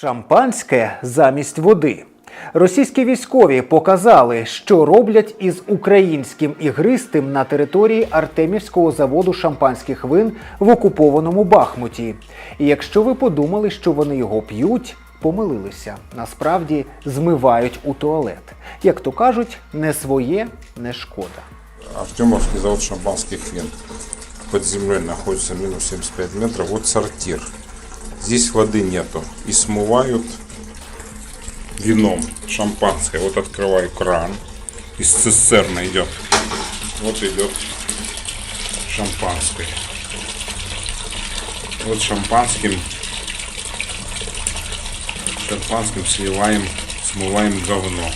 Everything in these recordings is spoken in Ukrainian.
Шампанське замість води. Російські військові показали, що роблять із українським ігристим на території Артемівського заводу шампанських вин в окупованому Бахмуті. І якщо ви подумали, що вони його п'ють, помилилися. Насправді змивають у туалет. Як то кажуть, не своє, не шкода. Артемовский завод шампанских вин. Под землей находится минус 75 метров. Вот сортир. Здесь воды нету. И смывают вином шампанское. Вот открываю кран. Из цистерны идет. Вот идет шампанское. Вот шампанским шампанским сливаем, смываем говно.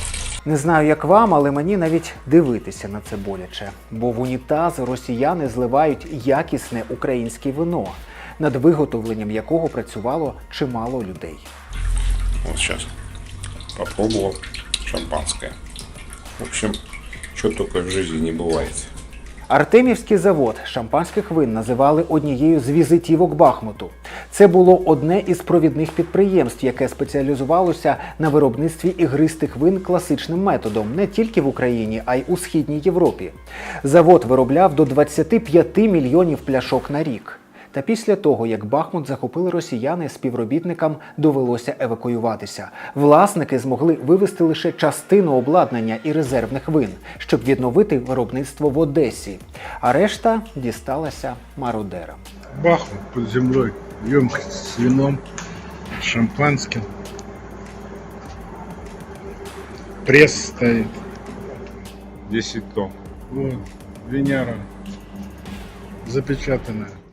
Не знаю, як вам, але мені навіть дивитися на це боляче. Бо в унітаз росіяни зливають якісне українське вино, над виготовленням якого працювало чимало людей. Вот сейчас попробовал шампанское. В общем, что только в жизни не бывает. Артемівський завод шампанських вин називали однією з візитівок Бахмуту. Це було одне із провідних підприємств, яке спеціалізувалося на виробництві ігристих вин класичним методом не тільки в Україні, а й у східній Європі. Завод виробляв до 25 мільйонів пляшок на рік. Та після того, як Бахмут захопили росіяни, співробітникам довелося евакуюватися. Власники змогли вивезти лише частину обладнання і резервних вин, щоб відновити виробництво в Одесі. А решта дісталася мародерам. Бахмут под землей, емкость с вином, шампанским. Пресс стоит. 10 тонн. Вот, виняра запечатанная.